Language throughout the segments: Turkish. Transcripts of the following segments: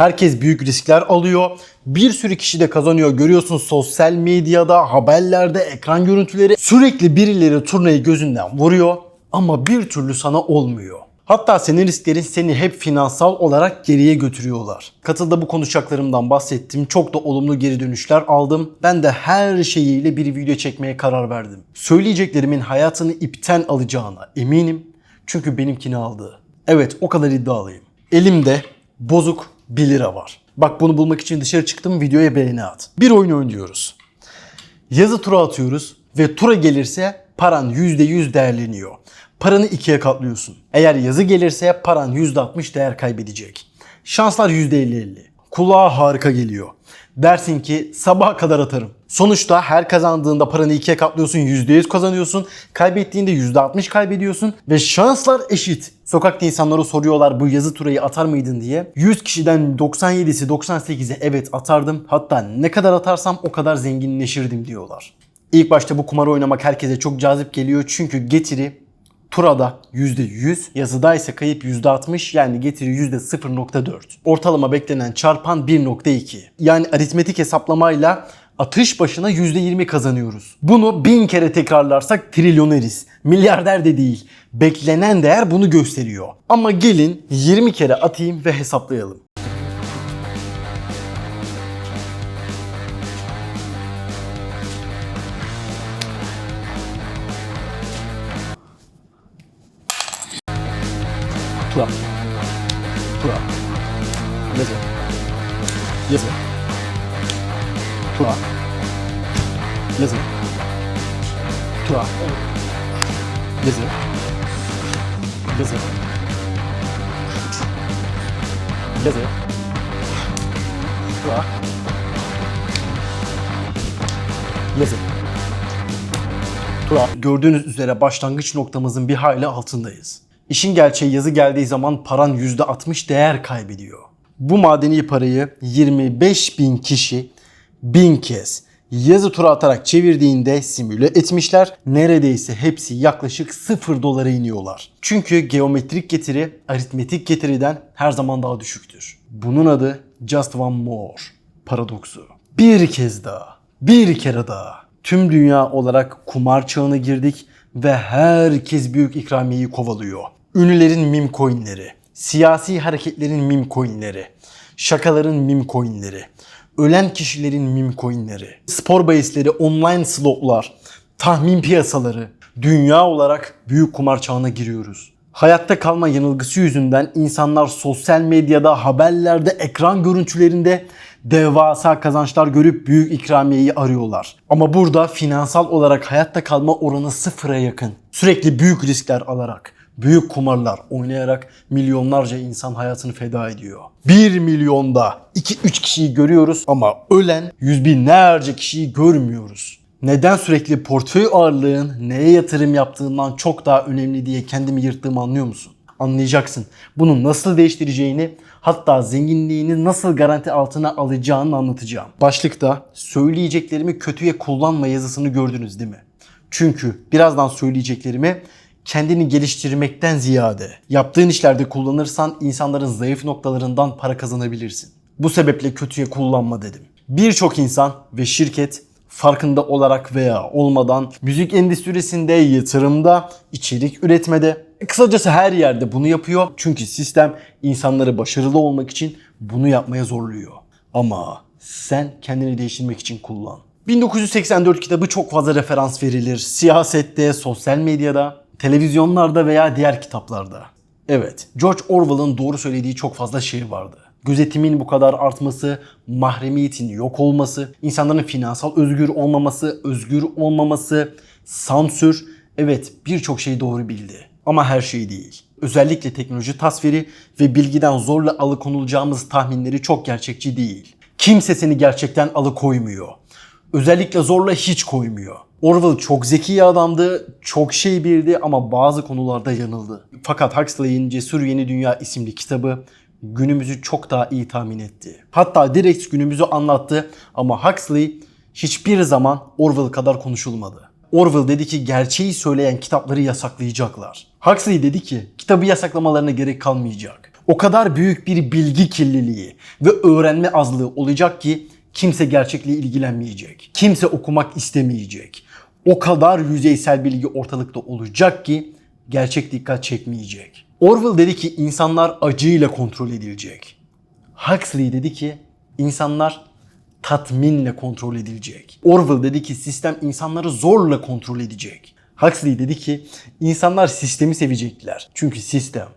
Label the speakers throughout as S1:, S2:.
S1: Herkes büyük riskler alıyor. Bir sürü kişi de kazanıyor. Görüyorsun sosyal medyada, haberlerde, ekran görüntüleri. Sürekli birileri turnayı gözünden vuruyor ama bir türlü sana olmuyor. Hatta senin risklerin seni hep finansal olarak geriye götürüyorlar. Katılda bu konuşacaklarımdan bahsettim. Çok da olumlu geri dönüşler aldım. Ben de her şeyiyle bir video çekmeye karar verdim. Söyleyeceklerimin hayatını ipten alacağına eminim. Çünkü benimkini aldı. Evet o kadar iddialıyım. Elimde bozuk 1 lira var. Bak bunu bulmak için dışarı çıktım videoya beğeni at. Bir oyun oynuyoruz. Yazı tura atıyoruz ve tura gelirse paran %100 değerleniyor. Paranı ikiye katlıyorsun. Eğer yazı gelirse paran %60 değer kaybedecek. Şanslar %50-50. Kulağa harika geliyor. Dersin ki sabaha kadar atarım. Sonuçta her kazandığında paranı ikiye katlıyorsun, %100 kazanıyorsun. Kaybettiğinde %60 kaybediyorsun ve şanslar eşit. Sokakta insanlara soruyorlar bu yazı turayı atar mıydın diye. 100 kişiden 97'si 98'i evet atardım. Hatta ne kadar atarsam o kadar zenginleşirdim diyorlar. İlk başta bu kumarı oynamak herkese çok cazip geliyor çünkü getiri Turada %100, yazıda ise kayıp %60 yani getiri %0.4. Ortalama beklenen çarpan 1.2. Yani aritmetik hesaplamayla atış başına %20 kazanıyoruz. Bunu bin kere tekrarlarsak trilyoneriz. Milyarder de değil. Beklenen değer bunu gösteriyor. Ama gelin 20 kere atayım ve hesaplayalım. Tura. Tura. Yazı. Yazı. Tura. Yazı. Tura. Yazı. Yazı. Yazı. Tura. Yazı. Tura. Gördüğünüz üzere başlangıç noktamızın bir hayli altındayız. İşin gerçeği yazı geldiği zaman paran %60 değer kaybediyor. Bu madeni parayı 25 bin kişi bin kez yazı tura atarak çevirdiğinde simüle etmişler. Neredeyse hepsi yaklaşık 0 dolara iniyorlar. Çünkü geometrik getiri aritmetik getiriden her zaman daha düşüktür. Bunun adı just one more paradoksu. Bir kez daha, bir kere daha tüm dünya olarak kumar çağına girdik ve herkes büyük ikramiyeyi kovalıyor. Ünlülerin meme coinleri, siyasi hareketlerin meme coinleri, şakaların meme coinleri, ölen kişilerin meme coinleri, spor bahisleri, online slotlar, tahmin piyasaları, dünya olarak büyük kumar çağına giriyoruz. Hayatta kalma yanılgısı yüzünden insanlar sosyal medyada, haberlerde, ekran görüntülerinde devasa kazançlar görüp büyük ikramiyeyi arıyorlar. Ama burada finansal olarak hayatta kalma oranı sıfıra yakın. Sürekli büyük riskler alarak, büyük kumarlar oynayarak milyonlarca insan hayatını feda ediyor. 1 milyonda 2-3 kişiyi görüyoruz ama ölen yüz binlerce kişiyi görmüyoruz. Neden sürekli portföy ağırlığın neye yatırım yaptığından çok daha önemli diye kendimi yırttığımı anlıyor musun? Anlayacaksın. Bunu nasıl değiştireceğini hatta zenginliğini nasıl garanti altına alacağını anlatacağım. Başlıkta söyleyeceklerimi kötüye kullanma yazısını gördünüz değil mi? Çünkü birazdan söyleyeceklerimi kendini geliştirmekten ziyade yaptığın işlerde kullanırsan insanların zayıf noktalarından para kazanabilirsin. Bu sebeple kötüye kullanma dedim. Birçok insan ve şirket farkında olarak veya olmadan müzik endüstrisinde, yatırımda, içerik üretmede, kısacası her yerde bunu yapıyor. Çünkü sistem insanları başarılı olmak için bunu yapmaya zorluyor. Ama sen kendini değiştirmek için kullan. 1984 kitabı çok fazla referans verilir. Siyasette, sosyal medyada, televizyonlarda veya diğer kitaplarda. Evet, George Orwell'ın doğru söylediği çok fazla şey vardı. Gözetimin bu kadar artması, mahremiyetin yok olması, insanların finansal özgür olmaması, özgür olmaması, sansür, evet birçok şeyi doğru bildi. Ama her şey değil. Özellikle teknoloji tasviri ve bilgiden zorla alıkonulacağımız tahminleri çok gerçekçi değil. Kimse seni gerçekten alıkoymuyor. Özellikle zorla hiç koymuyor. Orwell çok zeki adamdı, çok şey bildi ama bazı konularda yanıldı. Fakat Huxley'in Cesur Yeni Dünya isimli kitabı günümüzü çok daha iyi tahmin etti. Hatta direkt günümüzü anlattı ama Huxley hiçbir zaman Orwell kadar konuşulmadı. Orwell dedi ki gerçeği söyleyen kitapları yasaklayacaklar. Huxley dedi ki kitabı yasaklamalarına gerek kalmayacak. O kadar büyük bir bilgi kirliliği ve öğrenme azlığı olacak ki kimse gerçekle ilgilenmeyecek. Kimse okumak istemeyecek. O kadar yüzeysel bilgi ortalıkta olacak ki gerçek dikkat çekmeyecek. Orwell dedi ki insanlar acıyla kontrol edilecek. Huxley dedi ki insanlar tatminle kontrol edilecek. Orwell dedi ki sistem insanları zorla kontrol edecek. Huxley dedi ki insanlar sistemi sevecekler. Çünkü sistem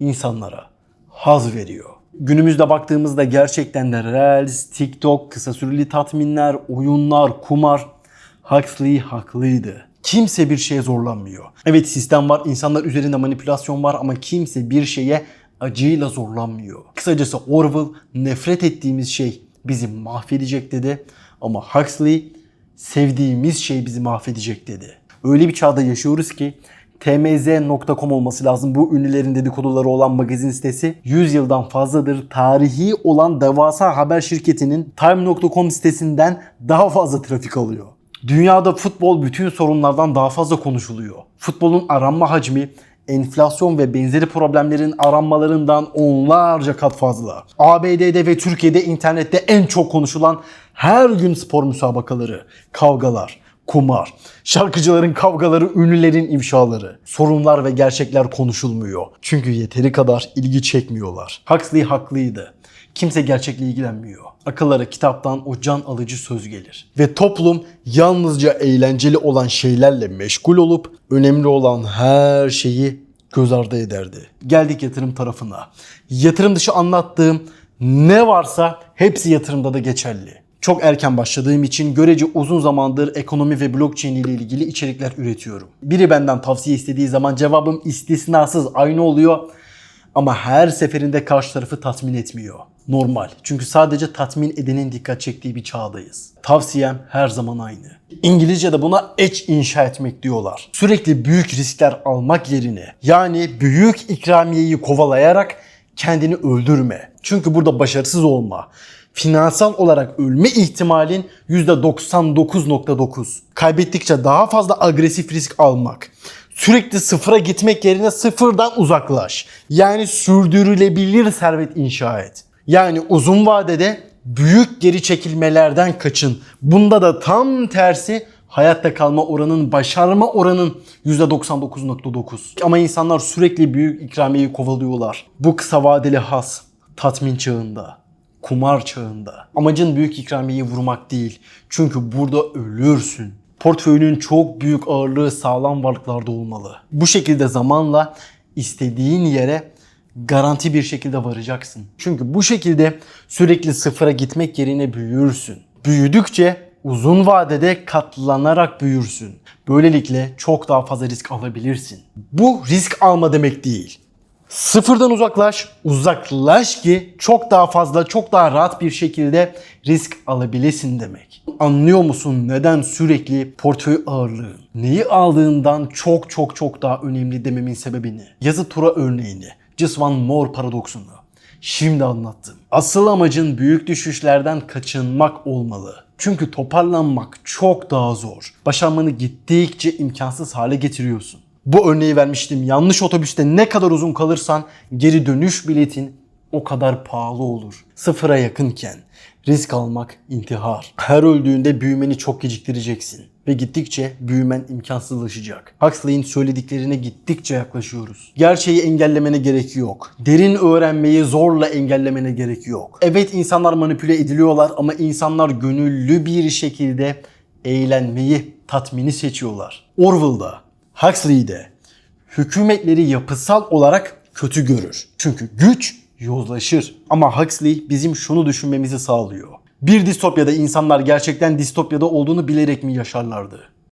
S1: insanlara haz veriyor. Günümüzde baktığımızda gerçekten de Reels, TikTok, kısa süreli tatminler, oyunlar, kumar. Huxley haklıydı. Kimse bir şeye zorlanmıyor. Evet sistem var, insanlar üzerinde manipülasyon var ama kimse bir şeye acıyla zorlanmıyor. Kısacası Orwell nefret ettiğimiz şey bizi mahvedecek dedi. Ama Huxley sevdiğimiz şey bizi mahvedecek dedi. Öyle bir çağda yaşıyoruz ki tmz.com olması lazım. Bu ünlülerin dedikoduları olan magazin sitesi 100 yıldan fazladır tarihi olan devasa haber şirketinin time.com sitesinden daha fazla trafik alıyor. Dünyada futbol bütün sorunlardan daha fazla konuşuluyor. Futbolun aranma hacmi enflasyon ve benzeri problemlerin aranmalarından onlarca kat fazla. ABD'de ve Türkiye'de internette en çok konuşulan her gün spor müsabakaları, kavgalar, kumar, şarkıcıların kavgaları, ünlülerin ifşaları, sorunlar ve gerçekler konuşulmuyor. Çünkü yeteri kadar ilgi çekmiyorlar. Huxley haklıydı. Kimse gerçekle ilgilenmiyor. Akıllara kitaptan o can alıcı söz gelir. Ve toplum yalnızca eğlenceli olan şeylerle meşgul olup önemli olan her şeyi göz ardı ederdi. Geldik yatırım tarafına. Yatırım dışı anlattığım ne varsa hepsi yatırımda da geçerli. Çok erken başladığım için görece uzun zamandır ekonomi ve blockchain ile ilgili içerikler üretiyorum. Biri benden tavsiye istediği zaman cevabım istisnasız aynı oluyor. Ama her seferinde karşı tarafı tatmin etmiyor. Normal. Çünkü sadece tatmin edenin dikkat çektiği bir çağdayız. Tavsiyem her zaman aynı. İngilizce'de buna edge inşa etmek diyorlar. Sürekli büyük riskler almak yerine yani büyük ikramiyeyi kovalayarak kendini öldürme. Çünkü burada başarısız olma, finansal olarak ölme ihtimalin %99.9. Kaybettikçe daha fazla agresif risk almak. Sürekli sıfıra gitmek yerine sıfırdan uzaklaş. Yani sürdürülebilir servet inşa et. Yani uzun vadede büyük geri çekilmelerden kaçın. Bunda da tam tersi hayatta kalma oranın, başarma oranın %99.9. Ama insanlar sürekli büyük ikramiyeyi kovalıyorlar. Bu kısa vadeli has, tatmin çağında, kumar çağında. Amacın büyük ikramiyeyi vurmak değil. Çünkü burada ölürsün. Portföyünün çok büyük ağırlığı sağlam varlıklarda olmalı. Bu şekilde zamanla istediğin yere garanti bir şekilde varacaksın. Çünkü bu şekilde sürekli sıfıra gitmek yerine büyürsün. Büyüdükçe uzun vadede katlanarak büyürsün. Böylelikle çok daha fazla risk alabilirsin. Bu risk alma demek değil. Sıfırdan uzaklaş, uzaklaş ki çok daha fazla, çok daha rahat bir şekilde risk alabilesin demek. Anlıyor musun neden sürekli portföy ağırlığı, neyi aldığından çok çok çok daha önemli dememin sebebini? Yazı tura örneğini, Just One More paradoksunu. Şimdi anlattım. Asıl amacın büyük düşüşlerden kaçınmak olmalı. Çünkü toparlanmak çok daha zor. Başarmanı gittikçe imkansız hale getiriyorsun. Bu örneği vermiştim. Yanlış otobüste ne kadar uzun kalırsan geri dönüş biletin o kadar pahalı olur. Sıfıra yakınken risk almak intihar. Her öldüğünde büyümeni çok geciktireceksin. Ve gittikçe büyümen imkansızlaşacak. Huxley'in söylediklerine gittikçe yaklaşıyoruz. Gerçeği engellemene gerek yok. Derin öğrenmeyi zorla engellemene gerek yok. Evet insanlar manipüle ediliyorlar ama insanlar gönüllü bir şekilde eğlenmeyi, tatmini seçiyorlar. Orwell'da, Huxley'de hükümetleri yapısal olarak kötü görür. Çünkü güç yozlaşır. Ama Huxley bizim şunu düşünmemizi sağlıyor. Bir distopyada insanlar gerçekten distopyada olduğunu bilerek mi yaşarlardı?